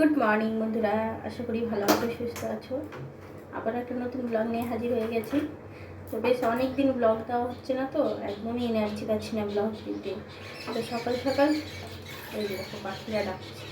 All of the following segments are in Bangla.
গুড মর্নিং বন্ধুরা। আশা করি ভালো আছো, সুস্থ আছো। আবার একটা নতুন ব্লগ নিয়ে হাজির হয়ে গেছি। তো বেশ অনেক দিন ব্লগ দেওয়া হচ্ছে না তো, একদমই এনার্জি পাচ্ছি না ব্লগ দিতে। তো সকাল সকাল এই দেখো, পাখিরা ডাকছে।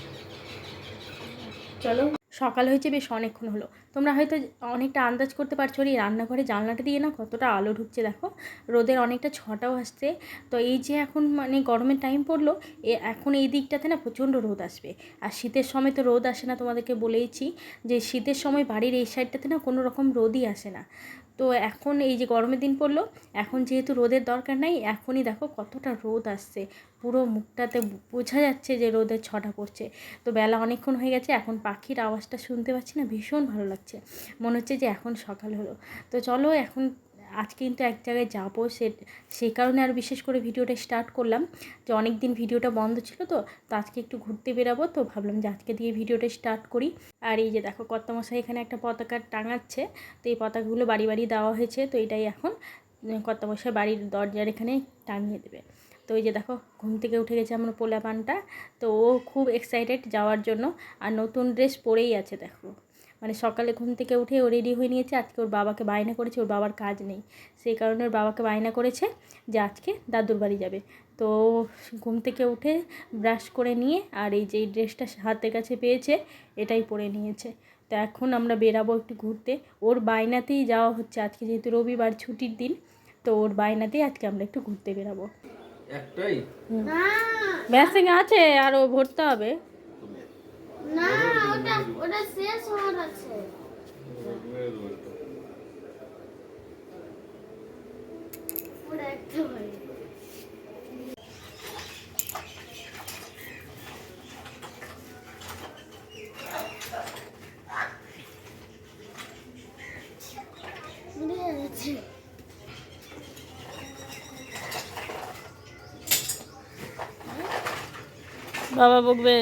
চলো সকাল হয়েছে, বেশ অনেকক্ষণ হলো। তোমরা হয়তো অনেকটা আন্দাজ করতে পারছ এই রান্নাঘরে জানলাটা দিয়ে না কতটা আলো ঢুকছে দেখো। রোদের অনেকটা ছটাও আসছে। তো এই যে এখন মানে গরমের টাইম পড়ল, এ এখন এই দিকটাতে না প্রচণ্ড রোদ আসবে। আর শীতের সময় তো রোদ আসে না তোমাদেরকে বলেইছি, যে শীতের সময় বাড়ির এই সাইডটাতে না কোনো রকম রোদই আসে না। তো এখন এই যে গরমের দিন পড়ল, এখন যেহেতু রোদের দরকার নাই, এখনই দেখো কতটা রোদ আসছে। পুরো মুখটাতে বোঝা যাচ্ছে যে রোদের ছটা পড়ছে। তো বেলা অনেকক্ষণ হয়ে গেছে, এখন পাখির আওয়াজটা শুনতে পাচ্ছি না, ভীষণ ভালো লাগছে। মনে হচ্ছে যে এখন সকাল হলো। তো চলো এখন আজকে কিন্তু এক জায়গায় যাব, সে, সেই কারণে আর বিশেষ করে ভিডিওটা স্টার্ট করলাম। যে অনেক দিন ভিডিওটা বন্ধ ছিল তো তো আজকে একটু ঘুরতে বেরাবো, তো ভাবলাম যে আজকে দিয়ে ভিডিওটা স্টার্ট করি। আর এই যে দেখো, কর্তামশাই এখানে একটা পতাকা টাঙাচ্ছে, তো এই পতাকাগুলো বাড়ি বাড়ি দেওয়া হয়েছে, তো এটাই এখন কর্তামশাই বাড়ির দরজার এখানে টাঙিয়ে দেবে। তো এই যে দেখো, ঘুম থেকে উঠে গেছে আমার পোলা পানটা। তো ও খুব এক্সাইটেড যাওয়ার জন্য। আর নতুন ড্রেস পরেই আছে, দেখো। মানে সকালে ঘুম থেকে উঠে ও রেডি হয়ে নিয়েছে। আজকে ওর বাবাকে বায়না করেছে, ওর বাবার কাজ নেই। সেই কারণে ওর বাবাকে বায়না করেছে যে আজকে দাদুর বাড়ি যাবে। তো ঘুম থেকে উঠে ব্রাশ করে নিয়ে আর এই যে ড্রেসটা হাতের কাছে পেয়েছে, এটাই পরে নিয়েছে। তো এখন আমরা বেরাবো একটু ঘুরতে। ওর বায়নাতেই যাওয়া হচ্ছে আজকে, যেহেতু রবিবার ছুটির দিন, তো ওর বায়নাতেই আজকে আমরা একটু ঘুরতে বেরাবো। একটাই? ব্যাসিং আছে আরও ভরতে হবে। না ওটা ওটা শেষ হওয়ার আছে। ওটা একটা হয় মিলে যাচ্ছে বাবা বকবে।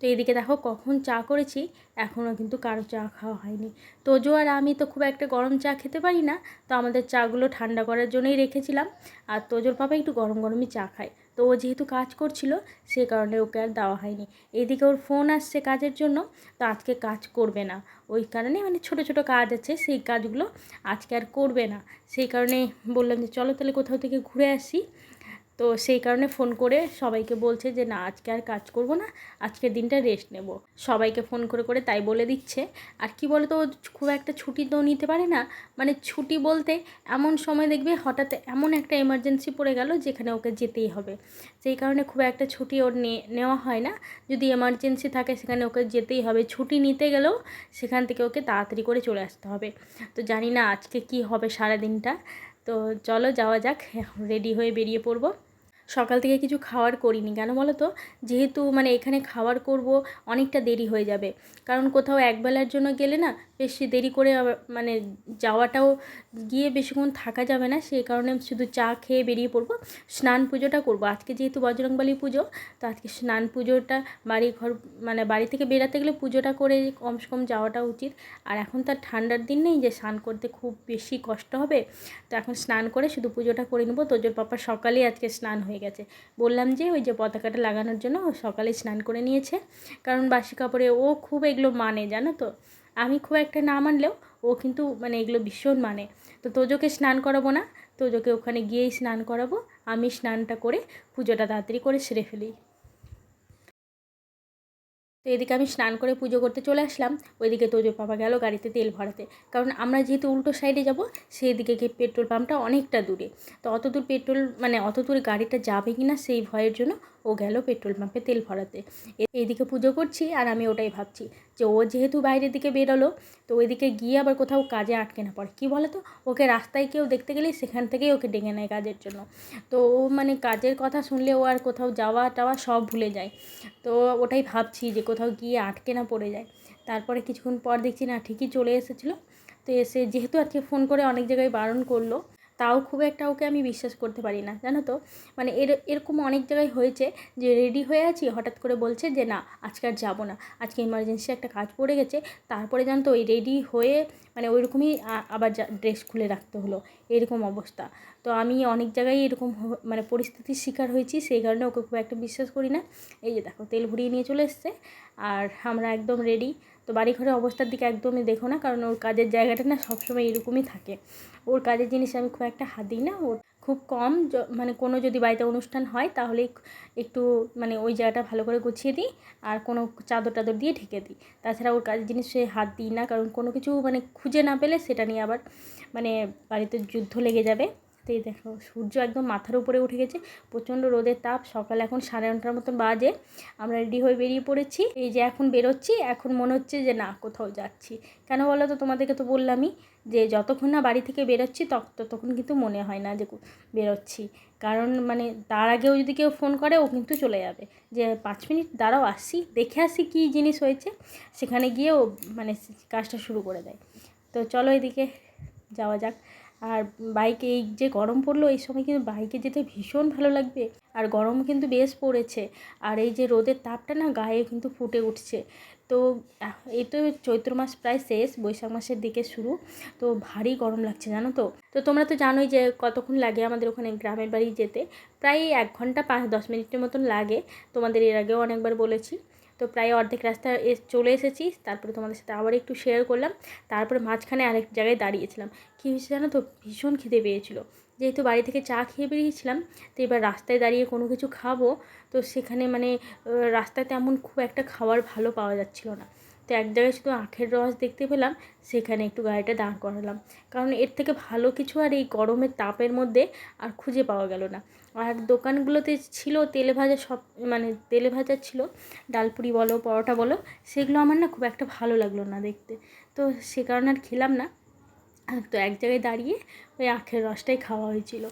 তো এদিকে দেখো কখন চা করেছি এখনও কিন্তু কারও চা খাওয়া হয়নি। তোজো আর আমি তো খুব একটা গরম চা খেতে পারি না, তো আমাদের চাগুলো ঠান্ডা করার জন্যই রেখেছিলাম। আর তোজোর পাপা একটু গরম গরমই চা খায়। তো ও যেহেতু কাজ করছিল, সে কারণে ওকে আর দেওয়া হয়নি। এদিকে ওর ফোন আসছে কাজের জন্য, তো আজকে কাজ করবে না। ওই কারণে মানে ছোট ছোট কাজ আছে, সেই কাজগুলো আজকে আর করবে না। সেই কারণে বললাম যে, চলো তাহলে কোথাও থেকে ঘুরে আসি। তো সেই কারণে ফোন করে সবাইকে বলছে যে, না, আজকে আর কাজ করব না, আজকের দিনটা রেস্ট নেব। সবাইকে ফোন করে করে তাই বলে দিচ্ছে। আর কি বলতো ও খুব একটা ছুটি তো নিতে পারে না। মানে ছুটি বলতে এমন সময় দেখবে হঠাৎ এমন একটা এমার্জেন্সি পড়ে গেল যেখানে ওকে যেতেই হবে। সেই কারণে খুব একটা ছুটি ওর নেওয়া হয় না। যদি এমার্জেন্সি থাকে সেখানে ওকে যেতেই হবে। ছুটি নিতে গেলেও সেখান থেকে ওকে তাড়াতাড়ি করে চলে আসতে হবে। তো জানি না আজকে কি হবে সারা দিনটা তো চলো যাওয়া যাক রেডি হয়ে বেরিয়ে পড়ব। সকাল থেকে কিছু খাওয়ার করিনি। কেন বলো তো যেহেতু মানে এখানে খাওয়ার করব অনেকটা দেরি হয়ে যাবে। কারণ কোথাও একবেলার জন্য গেলে না বেশি দেরি করে মানে যাওয়াটাও গিয়ে বেশিক্ষণ থাকা যাবে না। সেই কারণে শুধু চা খেয়ে বেরিয়ে পড়ব। স্নান পুজোটা করব। আজকে যেহেতু বজরংবলী পুজো, তো আজকে স্নান পুজোটা বাড়ি ঘর মানে বাড়ি থেকে বেরাতে গেলে পুজোটা করে কমসে কম যাওয়াটা উচিত। আর এখন তার ঠান্ডার দিন নেই যে স্নান করতে খুব বেশি কষ্ট হবে। তো এখন স্নান করে শুধু পুজোটা করে নেব। তোজোর পাপা সকালেই আজকে স্নান হয়ে গেছে। বললাম যে ওই যে পতাকাটা লাগানোর জন্য সকালে স্নান করে নিয়েছে। কারণ বাসি কাপড়ে ও খুব এগুলো মানে জানো তো? আমি খুব একটা না মানলেও ও কিন্তু মানে এগুলো ভীষণ মানে। তো তোজোকে স্নান করাবো না, তোজোকে ওখানে গিয়েই স্নান করাবো। আমি স্নানটা করে পুজোটা তাড়াতাড়ি করে সেরে ফেলি। তো এদিকে আমি স্নান করে পুজো করতে চলে আসলাম। ওইদিকে তোজো পাপা গেল গাড়িতে তেল ভরাতে। কারণ আমরা যেহেতু উল্টো সাইডে যাব সেই দিকে গিয়ে পেট্রোল পাম্পটা অনেকটা দূরে। তো অত দূর পেট্রোল মানে অত দূর গাড়িটা যাবে কি না সেই ভয়ের জন্য ও গেল পেট্রোল পাম্পে তেল ভরাতে। এইদিকে পুজো করছি আর আমি ওটাই ভাবছি যে ও যেহেতু বাইরের দিকে বেরোলো, তো ওইদিকে গিয়ে আবার কোথাও কাজে আটকে না পড়ে। কী বলো তো ওকে রাস্তায় কেউ দেখতে গেলেই সেখান থেকেই ওকে ডেকে নেয় কাজের জন্য। তো ও মানে কাজের কথা শুনলে ও আর কোথাও যাওয়া টাওয়া সব ভুলে যায়। তো ওটাই ভাবছি যে কোথাও গিয়ে আটকে না পড়ে যায়। তারপরে কিছুক্ষণ পর দেখছি না ঠিকই চলে এসেছিল। তো এসে যেহেতু আজকে ফোন করে অনেক জায়গায় বারণ করল তাও খুব একটা ওকে আমি বিশ্বাস করতে পারি না, জানো তো? মানে এর, এরকম অনেক জায়গায় হয়েছে যে রেডি হয়ে আছি, হঠাৎ করে বলছে যে না, আজকে আর যাব না, আজকে ইমার্জেন্সি একটা কাজ পড়ে গেছে, তারপরে জানতো ওই রেডি হয়ে মানে ওই রকমই আবার ড্রেস খুলে রাখতে হলো, এরকম অবস্থা। তো আমি অনেক জায়গায় এরকম মানে পরিস্থিতির শিকার হয়েছি, সেই কারণে ওকে খুব একটা বিশ্বাস করি না। এই যে দেখো, তেল ভরিয়ে নিয়ে চলে এসছে, আর আমরা একদম রেডি তো বাড়ি ঘরের অবস্থার দিকে একদমই দেখো না, কারণ ওর কাজের জায়গাটা না সবসময় এরকমই থাকে। ওর কাজের জিনিস আমি খুব একটা হাত দিই না, ওর খুব কম মানে কোনো যদি বাড়িতে অনুষ্ঠান হয় তাহলে একটু মানে ওই জায়গাটা ভালো করে গুছিয়ে দিই আর কোনো চাদর টাদর দিয়ে ঢেকে দিই। তাছাড়া ওর কাজের জিনিসে হাত দিই না, কারণ কোনো কিছু মানে খুঁজে না পেলে সেটা নিয়ে আবার মানে বাড়িতে যুদ্ধ লেগে যাবে। এই দেখো, সূর্য একদম মাথার উপরে উঠে গেছে, প্রচণ্ড রোদের তাপ, সকাল এখন সাড়ে নটার মতন বাজে, আমরা রেডি হয়ে বেরিয়ে পড়েছি। এই যে এখন বেরোচ্ছি, এখন মনে হচ্ছে যে না, কোথাও যাচ্ছি। কেন বলো তো, তোমাদেরকে তো বললামই যে যতক্ষণ না বাড়ি থেকে বেরোচ্ছি, তত, ততক্ষণ কিন্তু মনে হয় না যে বেরোচ্ছি। কারণ মানে তার আগেও যদি কেউ ফোন করে, ও কিন্তু চলে যাবে। যে পাঁচ মিনিট, দাঁড়াও, আসি, দেখে আসি কী জিনিস হয়েছে। সেখানে গিয়ে ও মানে কাজটা শুরু করে দেয়। তো চলো এদিকে যাওয়া যাক। আর বাইকে এই যে গরম পড়ল, এই সময় কিন্তু বাইকে যেতে ভীষণ ভালো লাগবে। আর গরম কিন্তু বেশ পড়েছে। আর এই যে রোদের তাপটা না গায়ে কিন্তু ফুটে উঠছে। তো এই তো চৈত্র মাস প্রায় শেষ, বৈশাখ মাসের দিকে শুরু। তো ভারী গরম লাগছে, জানো তো? তো তোমরা তো জানোই যে কতক্ষণ লাগে আমাদের ওখানে গ্রামের বাড়ি যেতে। প্রায় এক ঘণ্টা পাঁচ, দশ মিনিটের মতন লাগে। তোমাদের এর আগেও অনেকবার বলেছি। তো প্রায় অর্ধেক রাস্তা চলে এসেছি। তারপরে তোমাদের সাথে আবার একটু শেয়ার করলাম। তারপরে মাঝখানে আরেক জায়গায় দাঁড়িয়েছিলাম। কী হয়েছে জানো তো? ভীষণ খিদে পেয়েছিল। যেহেতু বাড়ি থেকে চা খেয়ে বেরিয়েছিলাম, তো এবার রাস্তায় দাঁড়িয়ে কোনো কিছু খাব। তো সেখানে মানে রাস্তায় তেমন খুব একটা খাবার ভালো পাওয়া যাচ্ছিল না। তো এক জায়গায় শুধু আখের রস দেখতে পেলাম, সেখানে একটু গাড়িটা দাঁড় করালাম। কারণ এর থেকে ভালো কিছু আর এই গরমের তাপের মধ্যে আর খুঁজে পাওয়া গেল না। আর দোকানগুলোতে ছিল তেলে ভাজা সব মানে তেলে ভাজা ছিল ডালপুরি বলো, পরোটা বলো, সেগুলো আমার না খুব একটা ভালো লাগল না দেখতে। তো সে কারণে আর খেলাম না। তো এক জায়গায় দাঁড়িয়ে ওই আখের রসটাই খাওয়া হয়েছিল।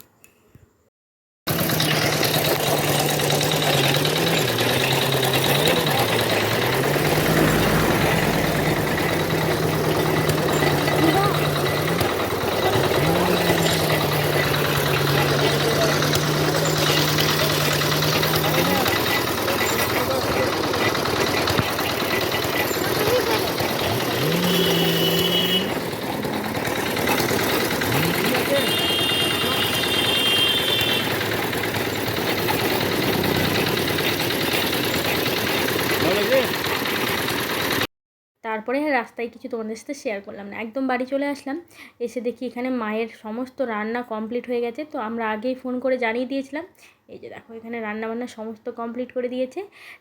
রাস্তায় কিছু তোমাদের সাথে শেয়ার করলাম না। একদম বাড়ি চলে আসলাম, এসে দেখি এখানে মায়ের সমস্ত রান্না কমপ্লিট হয়ে গেছে। তো আমরা আগেই ফোন করে জানিয়ে দিয়েছিলাম, এই যে দেখো এখানে রান্না বান্না সমস্ত কমপ্লিট করে দিয়েছে।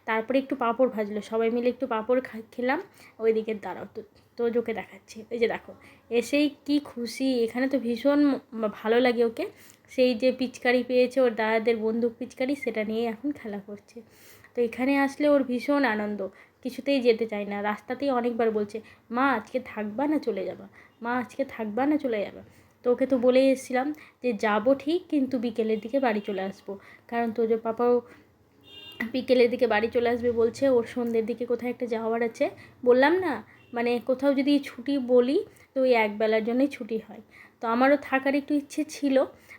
তারপরে একটু পাঁপড় ভাজলো, সবাই মিলে একটু পাঁপড় খেলাম, ওইদিকে দাঁড়াও তো তো তোজোকে দেখাচ্ছি। এই যে দেখো, এসেই কি খুশি, এখানে তো ভীষণ ভালো লাগে ওকে। সেই যে পিচকারি পেয়েছে ওর দাদাদের বন্দুক পিচকারি, সেটা নিয়ে এখন খেলা করছে। তো এখানে আসলে ওর ভীষণ আনন্দ। কিছুতেই যেতে চায় না। রাস্তাতেই অনেকবার বলছে, মা, আজকে থাকবা না চলে যাবা? মা, আজকে থাকবা না চলে যাবা? তো ওকে তো বলেই এসেছিলাম যে, যাব ঠিক, কিন্তু বিকেলের দিকে বাড়ি চলে আসব। কারণ তোজো পাপাও বিকেলের দিকে বাড়ি চলে আসবে বলছে, ওর সন্ধ্যের দিকে কোথায় একটা যাওয়ার আছে? বললাম, না মানে কোথাও যদি ছুটি বলি, তো ওই একবেলার জন্যই ছুটি হয়। তো আমারও থাকার একটু ইচ্ছে ছিল,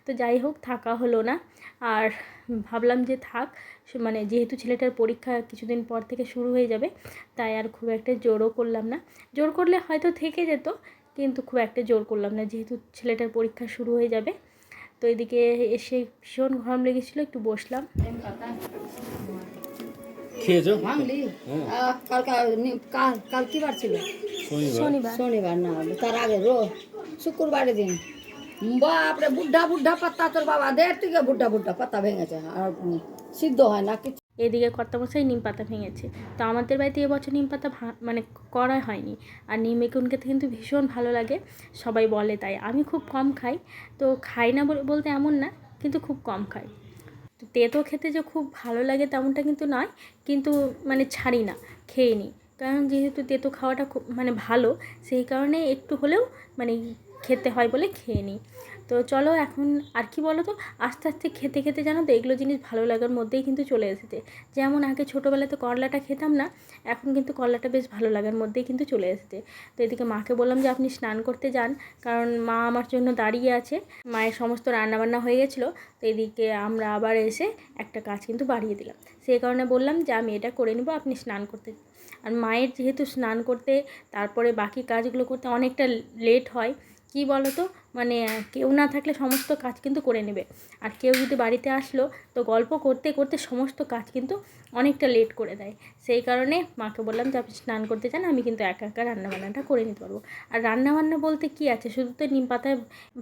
তো যাই হোক থাকা হলো না। আর ভাবলাম যে থাক মানে যেহেতু ছেলেটার পরীক্ষা কিছুদিন পর থেকে শুরু হয়ে যাবে, তাই আর খুব একটা জোরও করলাম না। জোর করলে হয়তো থেকে যেত, কিন্তু খুব একটা জোর করলাম না, যেহেতু ছেলেটার পরীক্ষা শুরু হয়ে যাবে। তো এদিকে এসে ভীষণ গরম লেগেছিলো, একটু বসলাম। খেয়েছো? ভাঙলি। আহ, কাল কাল কাল কি বার ছিল। শনিবার। শনিবার। না তার আগে রো শুক্রবারের দিন। বাপরে বুড্ঢা বুড্ঢা পাত্তা তোর বাবা থেকে বুড্ঢা বুড্ঢা পাতা ভেঙেছে। আর সিদ্ধ হয় না কিছু এদিকে কর্তামশাই নিম পাতা ভেঙেছে। তো আমাদের বাড়িতে এবছর নিম পাতা ভা- মানে করা হয়নি। আর নিম খেতে কিন্তু ভীষণ ভালো লাগে। সবাই বলে তাই। আমি খুব কম খাই। তো খাই না বলতে এমন না কিন্তু খুব কম খাই। তো তেতো খেতে যে খুব ভালো লাগে তেমনটা কিন্তু নয়, কিন্তু মানে ছাড়ি না, খেয়ে নিই। কারণ যেহেতু তেতো খাওয়াটা খুব মানে ভালো, সেই কারণে একটু হলেও মানে খেতে হয় বলে খেয়ে নিই। তো চলো এখন আর কি বলো তো আস্তে আস্তে খেতে খেতে জানো তো এগুলো জিনিস ভালো লাগার মধ্যেই কিন্তু চলে এসেছে। যেমন আগে ছোটোবেলাতে করলাটা খেতাম না, এখন কিন্তু করলাটা বেশ ভালো লাগার মধ্যেই কিন্তু চলে এসেছে। তো এদিকে মাকে বললাম যে আপনি স্নান করতে যান, কারণ মা আমার জন্য দাঁড়িয়ে আছে, মায়ের সমস্ত রান্নাবান্না হয়ে গেছিল, তো এদিকে আমরা আবার এসে একটা কাজ কিন্তু বাড়িয়ে দিলাম। সেই কারণে বললাম যে আমি এটা করে নেব, আপনি স্নান করতে আর মায়ের যেহেতু স্নান করতে, তারপরে বাকি কাজগুলো করতে অনেকটা লেট হয়, কি বলো তো মানে কেউ না থাকলে সমস্ত কাজ কিন্তু করে নেবে। আর কেউ যদি বাড়িতে আসলো, তো গল্প করতে করতে সমস্ত কাজ কিন্তু অনেকটা লেট করে দেয়। সেই কারণে মাকে বললাম, যে আপনি স্নান করতে চান, আমি কিন্তু একা একা রান্নাবান্নাটা করে নিতে পারব। আর রান্নাবান্না বলতে কি আছে? শুধু তো নিম পাতায়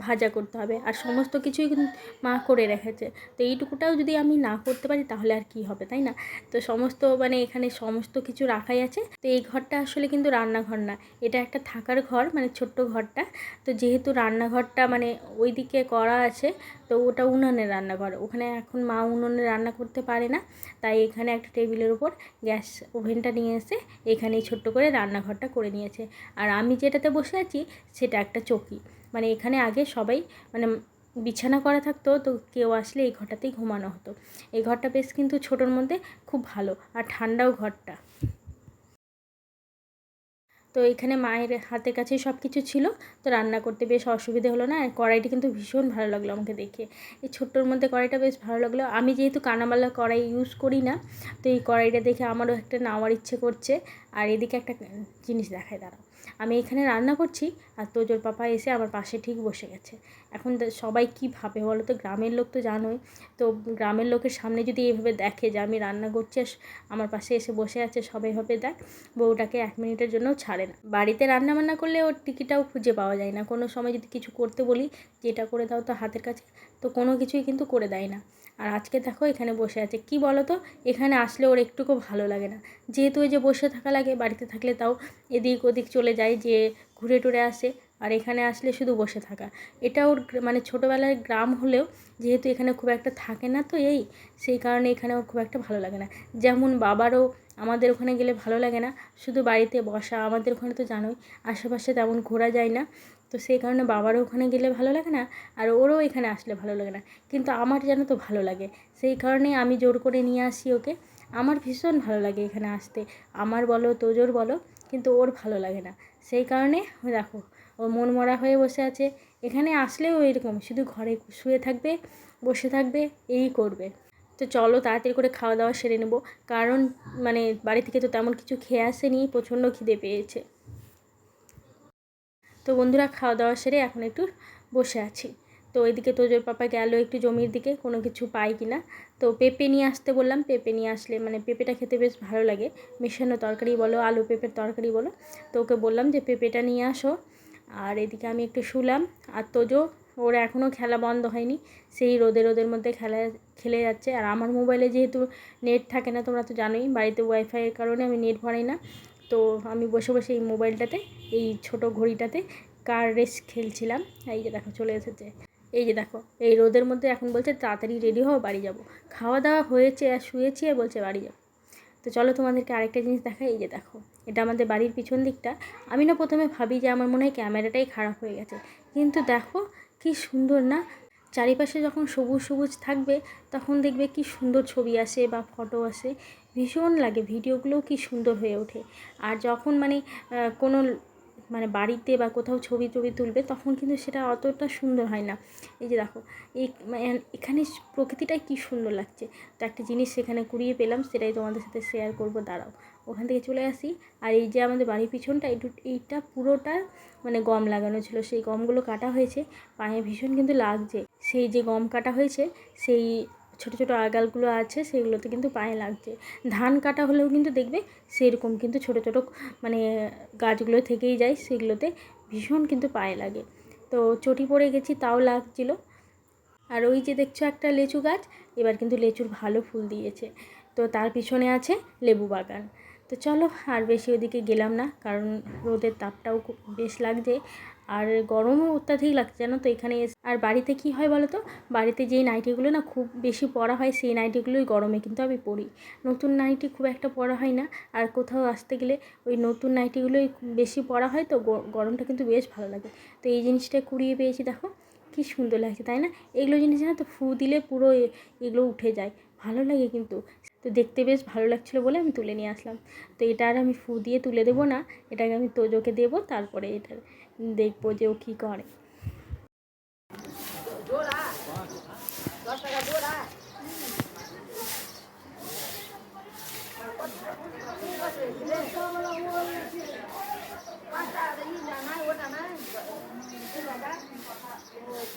ভাজা করতে হবে, আর সমস্ত কিছুই কিন্তু মা করে রেখেছে। তো এইটুকুটাও যদি আমি না করতে পারি, তাহলে আর কি হবে, তাই না? তো সমস্ত মানে এখানে সমস্ত কিছু রাখাই আছে। তো এই ঘরটা আসলে কিন্তু রান্নাঘর না, এটা একটা থাকার ঘর মানে ছোট্ট ঘরটা। তো যেহেতু রান্নাঘরটা মানে ওই দিকে করা আছে, তো ওটা উনুনের রান্নাঘর ওখানে এখন মা উনুনে রান্না করতে পারে না, তাই এখানে একটা টেবিলের উপর গ্যাস ওভেনটা নিয়ে এসে এখানেই ছোট্ট করে রান্নাঘরটা করে নিয়েছে। আর আমি যেটাতে বসে আছি, সেটা একটা চকি। মানে এখানে আগে সবাই মানে বিছানা করা থাকতো, তো কেউ আসলে এই ঘরটাতেই ঘুমানো হতো। এই ঘরটা বেশ কিন্তু ছোটোর মধ্যে খুব ভালো, আর ঠান্ডাও ঘরটা। তো এখানে মায়ের হাতের কাছে সব কিছু ছিল। তো রান্না করতে বেশ অসুবিধে হলো না। কড়াইটি কিন্তু ভীষণ ভালো লাগল আমাকে দেখে। এই ছোট্টোর মধ্যে কড়াইটা বেশ ভালো লাগল। আমি যেহেতু কানামালা কড়াই ইউজ করি না, তো এই কড়াইটা দেখে আমারও একটা নেওয়ার ইচ্ছে করছে। আর এদিকে একটা জিনিস দেখায়, দাঁড়াও। আমি এখানে রান্না করছি আর তোজোর পাপা এসে আমার পাশে ঠিক বসে গেছে। এখন সবাই কী ভাবে বলো তো? গ্রামের লোক তো জানোই। তো গ্রামের লোকের সামনে যদি এইভাবে দেখে যে আমি রান্না করছি আমার পাশে এসে বসে আছে সবাই ভাবে দেখ, বউটাকে এক মিনিটের জন্যও ছাড়ে না। বাড়িতে রান্না বান্না করলে ওর টিকিটাও খুঁজে পাওয়া যায় না। কোনো সময় যদি কিছু করতে বলি, যেটা করে দাও তো হাতের কাছে, তো কোনো কিছুই কিন্তু করে দেয় না। আর আজকে দেখো এখানে বসে আছে। কি বলো তো এখানে আসলে ওর একটুকু ভালো লাগে না। যেহেতু ওই যে বসে থাকা লাগে, বাড়িতে থাকলে তাও এদিক ওদিক চলে যায় যে ঘুরে টুরে আসে। আর এখানে আসলে শুধু বসে থাকা। এটা ওর মানে ছোটোবেলায় গ্রাম হলেও যেহেতু এখানে খুব একটা থাকে না তো এই, সেই কারণে এখানে ওর খুব একটা ভালো লাগে না। যেমন বাবারও আমাদের ওখানে গেলে ভালো লাগে না। শুধু বাড়িতে বসা, আমাদের ওখানে তো জানোই, আশেপাশে তেমন ঘোরা যায় না। তো সেই কারণে বাবারও ওখানে গেলে ভালো লাগে না, আর ওরও এখানে আসলে ভালো লাগে না। কিন্তু আমার যেন তো ভালো লাগে, সেই কারণে আমি জোর করে নিয়ে আসি ওকে। আমার ভীষণ ভালো লাগে এখানে আসতে, আমার বলো, তোজোর বলো, কিন্তু ওর ভালো লাগে না। সেই কারণে দেখো, ও মন মরা হয়ে বসে আছে, এখানে আসলেও এরকম, শুধু ঘরে শুয়ে থাকবে, বসে থাকবে, এই করবে। তো চলো তাড়াতাড়ি করে খাওয়া দাওয়া সেরে নেব, কারণ মানে বাড়ি থেকে তো তেমন কিছু খেয়ে আসেনি, প্রচণ্ড খিদে পেয়েছে। তো বন্ধুরা খাওয়া দাওয়া সেরে এখন একটু বসে আছি। তো ওইদিকে তোজোর পাপা গেল একটু জমির দিকে, কোনো কিছু পাই কি না তো পেঁপে নিয়ে আসতে বললাম, পেঁপে নিয়ে আসলে মানে পেঁপেটা খেতে বেশ ভালো লাগে। মেশানো তরকারি বলো, আলু পেঁপের তরকারি বলো। তো ওকে বললাম যে, পেঁপেটা নিয়ে আসো। আর এদিকে আমি একটু শুলাম। আর তোজো, ওর এখনও খেলা বন্ধ হয়নি। সেই রোদে রোদের মধ্যে খেলা, খেলে যাচ্ছে। আর আমার মোবাইলে যেহেতু নেট থাকে না, তোমরা তো জানোই, বাড়িতে ওয়াইফাইয়ের কারণে আমি নেট ভরাই না। তো আমি বসে বসে এই মোবাইলটাতে, এই ছোট ঘড়িটাতে কার রেস খেলছিলাম। এই যে দেখো চলে এসেছে। এই যে দেখো, এই রোদের মধ্যে এখন বলছে তাড়াতাড়ি রেডি হও, বাড়ি যাব। খাওয়া দাওয়া হয়েছে আর শুয়েছি আর বলছে বাড়ি যাব। তো চলো তোমাদেরকে আরেকটা জিনিস দেখাই। এই যে দেখো, এটা আমাদের বাড়ির পিছন দিকটা। আমি না প্রথমে ভাবি যে আমার মনে হয় ক্যামেরাটাই খারাপ হয়ে গেছে। কিন্তু দেখো কি সুন্দর না চারিপাশে যখন সবুজ সবুজ থাকবে, তখন দেখবে কি সুন্দর ছবি আসে বা ফটো আসে। ভীষণ লাগে, ভিডিওগুলোও কি সুন্দর হয়ে ওঠে। আর যখন মানে কোনো মানে বাড়িতে বা কোথাও ছবি টবি তুলবে, তখন কিন্তু সেটা অতটা সুন্দর হয় না। এই যে দেখো মানে এখানে প্রকৃতিটাই কি সুন্দর লাগছে। তো একটা জিনিস সেখানে কুড়িয়ে পেলাম, সেটাই তোমাদের সাথে শেয়ার করব, দাঁড়াও। ওখান থেকে চলে আসি। আর এই যে আমাদের বাড়ির পিছনটা এইটু এইটা পুরোটা মানে গম লাগানো ছিল। সেই গমগুলো কাটা হয়েছে। পায়ে ভীষণ কিন্তু লাগছে। সেই যে গম কাটা হয়েছে, সেই ছোটো ছোটো আগালগুলো আছে, সেগুলোতে কিন্তু পায়ে লাগছে। ধান কাটা হলেও কিন্তু দেখবে সেরকম কিন্তু ছোটো ছোটো মানে গাছগুলো থেকেই যায়, সেগুলোতে ভীষণ কিন্তু পায়ে লাগে। তো চটি পড়ে গেছি, তাও লাগছিল। আর ওই যে দেখছ একটা লেচু গাছ, এবার কিন্তু লেচুর ভালো ফুল দিয়েছে। তো তার পিছনে আছে লেবু বাগান। তো চলো আর বেশি ওদিকে গেলাম না, কারণ রোদের তাপটাও খুব বেশ লাগছে আর গরমও অত্যাধিক লাগছে, জানো তো এখানে আর বাড়িতে কি হয় বলো তো? বাড়িতে যেই নাইটিগুলো না খুব বেশি পরা হয়, সেই নাইটিগুলোই গরমে কিন্তু আমি পরি। নতুন নাইটি খুব একটা পরা হয় না, আর কোথাও আসতে গেলে ওই নতুন নাইটিগুলোই বেশি পরা হয় তো গরমটা কিন্তু বেশ ভালো লাগে। তো এই জিনিসটা কুড়িয়ে পেয়েছি, দেখো কি সুন্দর লাগছে, তাই না? এগুলো জিনিস না তো, ফু দিলে পুরো এগুলো উঠে যায়, ভালো লাগে কিন্তু। তো দেখতে বেশ ভালো লাগছিল বলে আমি তুলে নিয়ে আসলাম। তো এটা আর আমি ফু দিয়ে তুলে দেবো না, এটাকে আমি তোজোকে দেবো, তারপরে এটা দেখব যে ও কী করে জোড়া দশ টাকা জোড়া পাঁচ টাকা দিয়ে না ওটা না ওখানে পাওয়া যায় এটা দশ টাকা হ্যাঁ বড়টাই ঠিক ছিল দশ টাকা বলে। এগুলো পছন্দ না? আজকে বাচ্চাটা আলু বানাও। এটা আছে এখানে। দিন কত আর? এই যে নিয়ে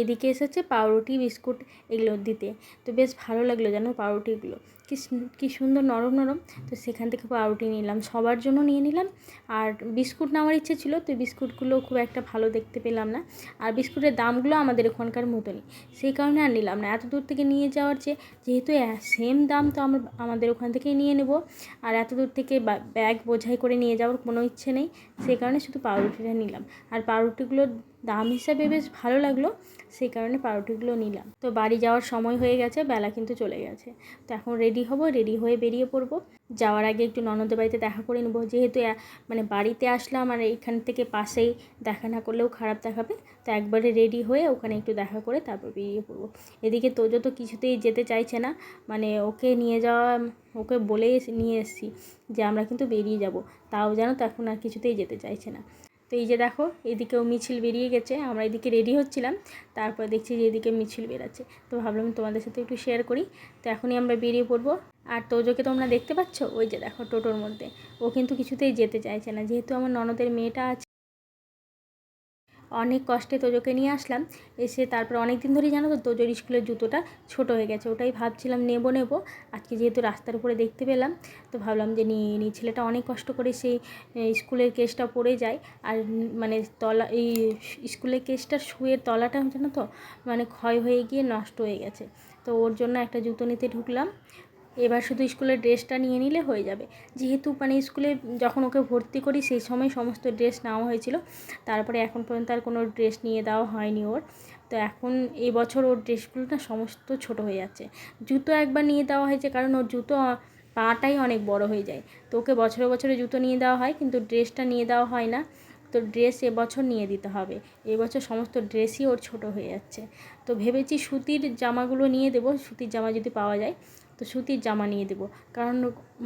এদিকে এসেছে পাউরুটি, বিস্কুট এগুলো দিতে। তো বেশ ভালো লাগল জানো পাউরুটিগুলো। কি সুন্দর নরম নরম। তো সেখান থেকে পাউরুটি নিলাম। সবার জন্য নিয়ে নিলাম। আর বিস্কুট নেওয়ার ইচ্ছে ছিল, তো বিস্কুটগুলো খুব একটা ভালো দেখতে পেলাম না। আর বিস্কুটের দামগুলো আমাদের ওখানকার মতনই। সেই কারণে আর নিলাম না। এত দূর থেকে নিয়ে যাওয়ার চেয়ে যেহেতু সেম দাম, তো আমরা, আমাদের ওখান থেকেই নিয়ে নেব। আর এত দূর থেকে ব্যাগ বোঝাই করে নিয়ে যাওয়ার কোনো ইচ্ছে নেই। সেই কারণে শুধু পাউরুটিটা নিলাম। আর পাউরুটিগুলোর দাম হিসাবে বেশ ভালো লাগল, সেই কারণে পাউরুটিগুলো নিলাম। তো বাড়ি যাওয়ার সময় হয়ে গেছে, বেলা কিন্তু চলে গেছে। তো এখন রেডি হব রেডি হয়ে বেরিয়ে পড়ব। যাওয়ার আগে একটু ননদের বাড়িতে দেখা করে নেব। যেহেতু মানে বাড়িতে আসলাম আর এখান থেকে পাশেই দেখা না করলেও খারাপ দেখাবে, তো একবারে রেডি হয়ে ওখানে একটু দেখা করে তারপর বেরিয়ে পড়ব। এদিকে তোজো তো কিছুতেই যেতে চাইছে না মানে ওকে নিয়ে যাওয়া, ওকে বলে নিয়ে এসেছি যে আমরা কিন্তু বেরিয়ে যাব। তাও যেন তো এখন আর কিছুতেই যেতে চাইছে না। তো এই যে দেখো, এদিকেও মিছিল বেরিয়ে গেছে, আমরা এদিকে রেডি হচ্ছিলাম, তারপর দেখছি যে এদিকে মিছিল বেরাচ্ছে। তো ভাবলাম তোমাদের সাথে একটু শেয়ার করি। তো এখনই আমরা বেরিয়ে পড়ব। আর তোজোকে তোমরা দেখতে পাচ্ছ? ওই যে দেখো টোটোর মধ্যে। ও কিন্তু কিছুতেই যেতে চাইছে না, যেহেতু আমার ননদের মেয়েটা আছে। অনেক কষ্টে তোজোকে নিয়ে আসলাম। এসে তারপর অনেক দিন ধরেই জানো তো তোজোর স্কুলের জুতোটা ছোট হয়ে গেছে, ওটাই ভাবছিলাম নেব নেব। আজকে যেহেতু রাস্তার উপরে দেখতে পেলাম, তো ভাবলাম যে নিয়ে নিই ছেলেটা অনেক কষ্ট করে সেই স্কুলের কেসটা পড়ে যায়। আর মানে তলা, এই স্কুলের কেসটার শুয়ের তলাটা জানো তো মানে ক্ষয় হয়ে গিয়ে নষ্ট হয়ে গেছে। তো ওর জন্য একটা জুতো নিতে ঢুকলাম। এবার শুধু স্কুলের ড্রেসটা নিয়ে নিলে হয়ে যাবে। যেহেতু মানে স্কুলে যখন ওকে ভর্তি করি সেই সময় সমস্ত ড্রেস নেওয়া হয়েছিল। তারপরে এখন পর্যন্ত আর কোনো ড্রেস নিয়ে দেওয়া হয়নি ওর। তো এখন এই বছর ওর ড্রেসগুলো না সমস্ত ছোট হয়ে যাচ্ছে। জুতো একবার নিয়ে দেওয়া হয়েছে কারণ ওর জুতো পাটাই অনেক বড় হয়ে যায়। তো ওকে বছরে বছরে জুতো নিয়ে দেওয়া হয় কিন্তু ড্রেসটা নিয়ে দেওয়া হয় না। তো ড্রেস এবছর নিয়ে দিতে হবে। এবছর সমস্ত ড্রেসই ওর ছোট হয়ে যাচ্ছে। তো ভেবেছি সুতির জামাগুলো নিয়ে দেবো। সুতির জামা যদি পাওয়া যায়। তো সুতির জামা নিয়ে দেবো। কারণ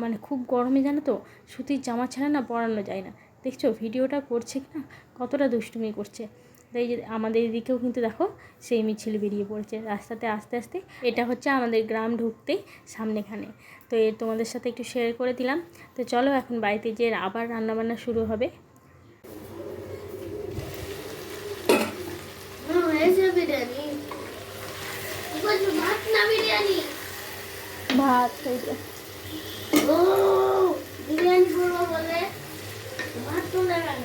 মানে খুব গরমে জানো তো, সুতির জামা ছাড়া না পরানো যায় না। দেখছ ভিডিওটা করছে কি না কতটা দুষ্টুমি করছে। তাই যে আমাদের এদিকেও কিন্তু দেখো সেই মিছিল বেরিয়ে পড়ছে। রাস্তাতে আস্তে আস্তে এটা হচ্ছে আমাদের গ্রাম ঢুকতেই সামনেখানে। তো এর তোমাদের সাথে একটু শেয়ার করে দিলাম। তো চলো এখন বাড়িতে যে আবার রান্নাবান্না শুরু হবে হুম হয়েছে বিরিয়ানি কি বলছো ভাত না বিরিয়ানি ভাত ও বিরিয়ানি করব বলে ভাত তুলে গেল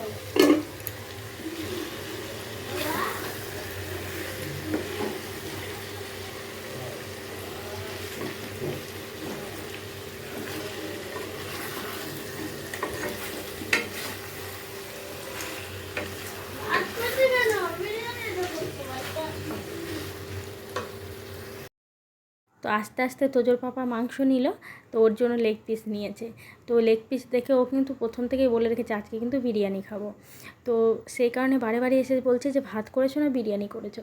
ভাত করতে কেন বিরিয়ানি তো করতে পারতাম তো আস্তে আস্তে তোজোর পাপা মাংস নিল, তো ওর জন্য লেগ পিস নিয়েছে। তো লেগ পিস দেখে ও কিন্তু প্রথম থেকেই বলে রেখেছে, আজকে কিন্তু বিরিয়ানি খাব। তো সেই কারণে বারে বারে এসে বলছে যে, ভাত করেছ না বিরিয়ানি করেছ?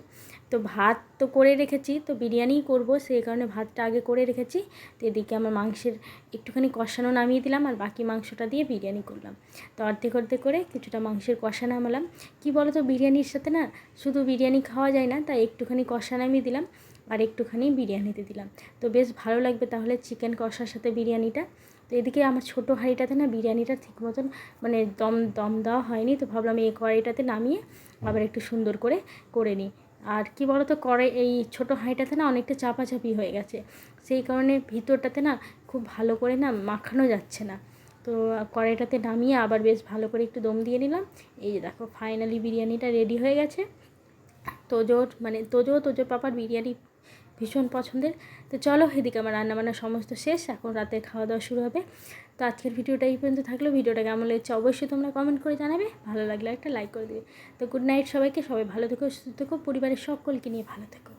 তো ভাত তো করে রেখেছি, তো বিরিয়ানিই করব, সেই কারণে ভাতটা আগে করে রেখেছি। তো এদিকে আমার মাংসের একটুখানি কষানো নামিয়ে দিলাম, আর বাকি মাংসটা দিয়ে বিরিয়ানি করলাম। তো অর্ধেক অর্ধেক করে কিছুটা মাংসের কষা নামালাম। কী বলো তো বিরিয়ানির সাথে না শুধু বিরিয়ানি খাওয়া যায় না, তাই একটুখানি কষা নামিয়ে দিলাম। আর একটুখানি বিরিয়ানিতে দিলাম। তো বেশ ভালো লাগবে তাহলে চিকেন কষার সাথে বিরিয়ানিটা। তো এদিকে আমার ছোটো হাঁড়িটাতে না বিরিয়ানিটা ঠিক মতন মানে দম দম দেওয়া হয়নি। তো ভাবলাম এই কড়াইটাতে নামিয়ে আবার একটু সুন্দর করে করে নিই। আর কি বলো তো কড়াই, এই ছোটো হাঁড়িটাতে না অনেকটা চাপাচাপি হয়ে গেছে। সেই কারণে ভিতরটাতে না খুব ভালো করে না মাখানো যাচ্ছে না। তো কড়াইটাতে নামিয়ে আবার বেশ ভালো করে একটু দম দিয়ে নিলাম। এই যে দেখো ফাইনালি বিরিয়ানিটা রেডি হয়ে গেছে। তোজোর মানে তোজো, তোজোর পাপার বিরিয়ানি ভীষণ পছন্দের। তো চলো, এদিকে আমার রান্নাবান্না সমস্ত শেষ। এখন রাতে খাওয়া দাওয়া শুরু হবে। তো আজকের ভিডিওটা এই পর্যন্ত থাকল। ভিডিওটা কেমন লেগেছে অবশ্যই তোমরা কমেন্ট করে জানাবে। ভালো লাগলে একটা লাইক করে দেবে। তো গুড নাইট সবাইকে। সবাই ভালো থেকো, সুস্থ থেকো। পরিবারের সকলকে নিয়ে ভালো থেকো।